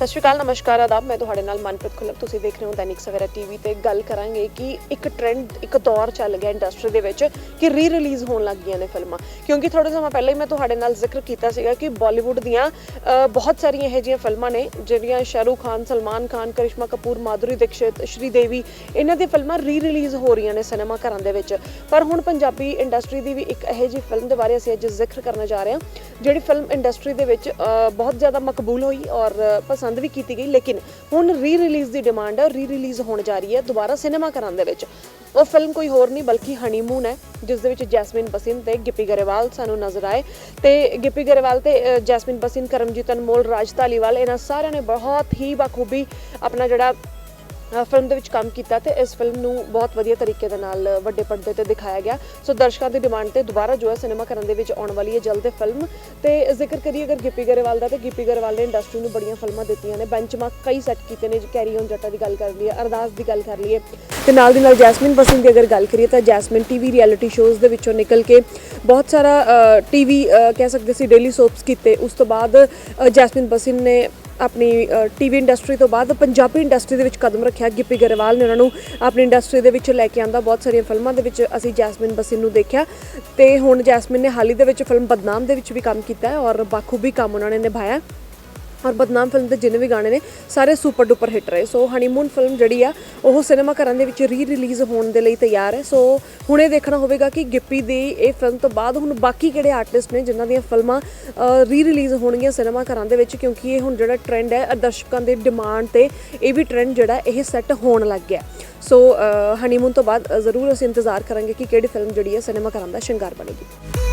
ਸਤਿ ਸ਼੍ਰੀ ਅਕਾਲ, ਨਮਸਕਾਰ, ਆਦਾਬ। ਮੈਂ ਤੁਹਾਡੇ ਨਾਲ ਮਨਪ੍ਰੀਤ ਖੁੱਲਰ ਤੁਸੀਂ ਦੇਖ ਰਹੇ ਹੋ ਦੈਨਿਕ ਸਵੇਰਾ ਟੀਵੀ ਤੇ ਗੱਲ ਕਰਾਂਗੇ ਕਿ ਇੱਕ ਟ੍ਰੈਂਡ ਇੱਕ ਦੌਰ ਚੱਲ ਗਿਆ ਇੰਡਸਟਰੀ ਦੇ ਵਿੱਚ ਕਿ ਰੀ ਰਿਲੀਜ਼ ਹੋਣ ਲੱਗ ਗਈਆਂ ਨੇ ਫਿਲਮਾਂ। ਕਿਉਂਕਿ ਥੋੜੇ ਸਮਾਂ ਪਹਿਲਾਂ ਹੀ ਮੈਂ ਤੁਹਾਡੇ ਨਾਲ ਜ਼ਿਕਰ ਕੀਤਾ ਸੀਗਾ ਕਿ ਬਾਲੀਵੁੱਡ ਦੀਆਂ ਬਹੁਤ ਸਾਰੀਆਂ ਇਹੋ ਜਿਹੀਆਂ ਫਿਲਮਾਂ ਨੇ, ਜਿਹੜੀਆਂ ਸ਼ਾਹਰੂਖ ਖਾਨ, ਸਲਮਾਨ ਖਾਨ, ਕਰਿਸ਼ਮਾ ਕਪੂਰ, ਮਾਧੁਰੀ ਦੀਕਸ਼ਿਤ, ਸ਼੍ਰੀਦੇਵੀ, ਇਹਨਾਂ ਦੀਆਂ ਫਿਲਮਾਂ ਰੀ ਰਿਲੀਜ਼ ਹੋ ਰਹੀਆਂ ਨੇ ਸਿਨੇਮਾ ਘਰਾਂ ਦੇ ਵਿੱਚ। ਪਰ ਹੁਣ ਪੰਜਾਬੀ ਇੰਡਸਟਰੀ ਦੀ ਵੀ ਇੱਕ ਇਹੋ ਜਿਹੀ ਫਿਲਮ ਦੇ ਬਾਰੇ ਅਸੀਂ ਅੱਜ ਜ਼ਿਕਰ ਕਰਨ ਜਾ ਰਹੇ ਹਾਂ। ਜਿਹੜੀ ਫਿਲਮ ਇੰਡਸਟਰੀ ਦੇ ਵਿੱਚ ਬਹੁਤ ਜ਼ਿਆਦਾ ਮਕਬੂਲ ਹੋਈ ਔਰ ਪਸੰਦ ਵੀ ਕੀਤੀ ਗਈ। ਲੇਕਿਨ ਹੁਣ ਰੀ ਰਿਲੀਜ਼ ਦੀ ਡਿਮਾਂਡ ਹੈ ਰੀ ਰਿਲੀਜ਼ ਹੋਣ ਜਾ ਰਹੀ ਹੈ ਦੁਬਾਰਾ ਸਿਨੇਮਾ ਘਰਾਂ ਦੇ ਵਿੱਚ। ਉਹ ਫਿਲਮ ਕੋਈ ਹੋਰ ਨਹੀਂ ਬਲਕਿ ਹਨੀਮੂਨ ਹੈ ਜਿਸ ਦੇ ਵਿੱਚ ਜੈਸਮਿਨ ਬਸਿਨ ਤੇ ਗਿੱਪੀ ਗਰੇਵਾਲ ਸਾਨੂੰ ਨਜ਼ਰ ਆਏ। ਤੇ ਗਿੱਪੀ ਗਰੇਵਾਲ ਤੇ ਅ, ਜੈਸਮਿਨ ਬਸਿਨ ਕਰਮਜੀਤ ਅਨਮੋਲ ਰਾਜ ਧਾਲੀਵਾਲ ਇਹਨਾਂ ਸਾਰਿਆਂ ਨੇ ਬਹੁਤ ਹੀ ਬਖੂਬੀ ਆਪਣਾ ਜਿਹੜਾ ਫਿਲਮ ਦੇ ਵਿੱਚ ਕੰਮ ਕੀਤਾ ਤੇ ਇਸ ਫਿਲਮ ਨੂੰ ਬਹੁਤ ਵਧੀਆ ਤਰੀਕੇ ਦੇ ਨਾਲ ਵੱਡੇ ਪਰਦੇ ਤੇ ਦਿਖਾਇਆ ਗਿਆ। ਸੋ ਦਰਸ਼ਕਾਂ ਦੀ ਡਿਮਾਂਡ ਤੇ ਦੁਬਾਰਾ ਜੋ ਹੈ ਸਿਨੇਮਾ ਕਰਨ ਦੇ ਵਿੱਚ ਆਉਣ ਵਾਲੀ ਹੈ ਜਲਦ ਇਹ ਫਿਲਮ ਤੇ ਜ਼ਿਕਰ ਕਰੀਏ ਅਗਰ ਗਿੱਪੀ ਗਰੇਵਾਲ ਦਾ, ਤੇ ਗਿੱਪੀ ਗਰੇਵਾਲ ਨੇ ਇੰਡਸਟਰੀ ਨੂੰ ਬੜੀਆਂ ਫਿਲਮਾਂ ਦਿੱਤੀਆਂ ਨੇ। ਬੈਂਚਮਾਰਕ ਕਈ ਸੈੱਟ ਕੀਤੇ ਨੇ ਕੈਰੀ ਔਨ ਜੱਟਾ ਦੀ ਗੱਲ ਕਰ ਲਈਏ, ਅਰਦਾਸ ਦੀ ਗੱਲ ਕਰ ਲਈਏ। ਤੇ ਨਾਲ ਦੀ ਨਾਲ ਜੈਸਮਿਨ ਬਸਿਨ ਦੀ ਅਗਰ ਗੱਲ ਕਰੀਏ ਤਾਂ ਜੈਸਮਿਨ ਟੀਵੀ ਰਿਐਲਿਟੀ ਸ਼ੋਜ਼ ਦੇ ਵਿੱਚੋਂ ਨਿਕਲ ਕੇ ਬਹੁਤ ਸਾਰਾ ਟੀਵੀ ਕਹਿ ਸਕਦੇ ਸੀ ਡੇਲੀ ਸੋਪਸ ਕੀਤੇ। ਉਸ ਤੋਂ ਬਾਅਦ ਜੈਸਮਿਨ ਬਸਿਨ ਨੇ ਆਪਣੀ ਟੀਵੀ ਇੰਡਸਟਰੀ ਤੋਂ ਬਾਅਦ ਪੰਜਾਬੀ ਇੰਡਸਟਰੀ ਦੇ ਵਿੱਚ ਕਦਮ ਰੱਖਿਆ। ਗਿੱਪੀ ਗਰੇਵਾਲ ਨੇ ਉਹਨਾਂ ਨੂੰ ਆਪਣੀ ਇੰਡਸਟਰੀ ਦੇ ਵਿੱਚ ਲੈ ਕੇ ਆਂਦਾ ਬਹੁਤ ਸਾਰੀਆਂ ਫਿਲਮਾਂ ਦੇ ਵਿੱਚ ਅਸੀਂ ਜੈਸਮਿਨ ਬਸਿਨ ਨੂੰ ਦੇਖਿਆ। ਤੇ ਹੁਣ ਜੈਸਮਿਨ ਨੇ ਹਾਲ ਹੀ ਦੇ ਵਿੱਚ ਫਿਲਮ ਬਦਨਾਮ ਦੇ ਵਿੱਚ ਵੀ ਕੰਮ ਕੀਤਾ ਹੈ ਔਰ ਬਾਖੂਬੀ ਕੰਮ ਉਹਨਾਂ ਨੇ ਨਿਭਾਇਆ। ਔਰ ਬਦਨਾਮ ਫਿਲਮ ਦੇ ਜਿੰਨੇ ਵੀ ਗਾਣੇ ਨੇ, ਸਾਰੇ ਸੁਪਰ ਡੁਪਰ ਹਿੱਟ ਰਹੇ। ਸੋ ਹਨੀਮੂਨ ਫਿਲਮ ਜਿਹੜੀ ਆ, ਉਹ ਸਿਨੇਮਾ ਘਰਾਂ ਦੇ ਵਿੱਚ ਰੀ ਰਿਲੀਜ਼ ਹੋਣ ਦੇ ਲਈ ਤਿਆਰ ਹੈ। ਸੋ ਹੁਣ ਇਹ ਦੇਖਣਾ ਹੋਵੇਗਾ ਕਿ ਗਿੱਪੀ ਦੀ ਇਹ ਫਿਲਮ ਤੋਂ ਬਾਅਦ ਹੁਣ ਬਾਕੀ ਕਿਹੜੇ ਆਰਟਿਸਟ ਨੇ ਜਿਨ੍ਹਾਂ ਦੀਆਂ ਫਿਲਮਾਂ ਰੀ ਰਿਲੀਜ਼ ਹੋਣਗੀਆਂ ਸਿਨੇਮਾ ਘਰਾਂ ਦੇ ਵਿੱਚ, ਕਿਉਂਕਿ ਇਹ ਹੁਣ ਜਿਹੜਾ ਟ੍ਰੈਂਡ ਹੈ, ਦਰਸ਼ਕਾਂ ਦੇ ਡਿਮਾਂਡ ਤੇ ਇਹ ਵੀ ਟ੍ਰੈਂਡ ਜਿਹੜਾ, ਇਹ ਸੈੱਟ ਹੋਣ ਲੱਗ ਗਿਆ। ਸੋ ਹਨੀਮੂਨ ਤੋਂ ਬਾਅਦ ਜ਼ਰੂਰ ਅਸੀਂ ਇੰਤਜ਼ਾਰ ਕਰਾਂਗੇ ਕਿ ਕਿਹੜੀ ਫਿਲਮ ਜਿਹੜੀ ਹੈ ਸਿਨੇਮਾ ਘਰਾਂ ਦਾ ਸ਼ਿੰਗਾਰ ਬਣੇਗੀ।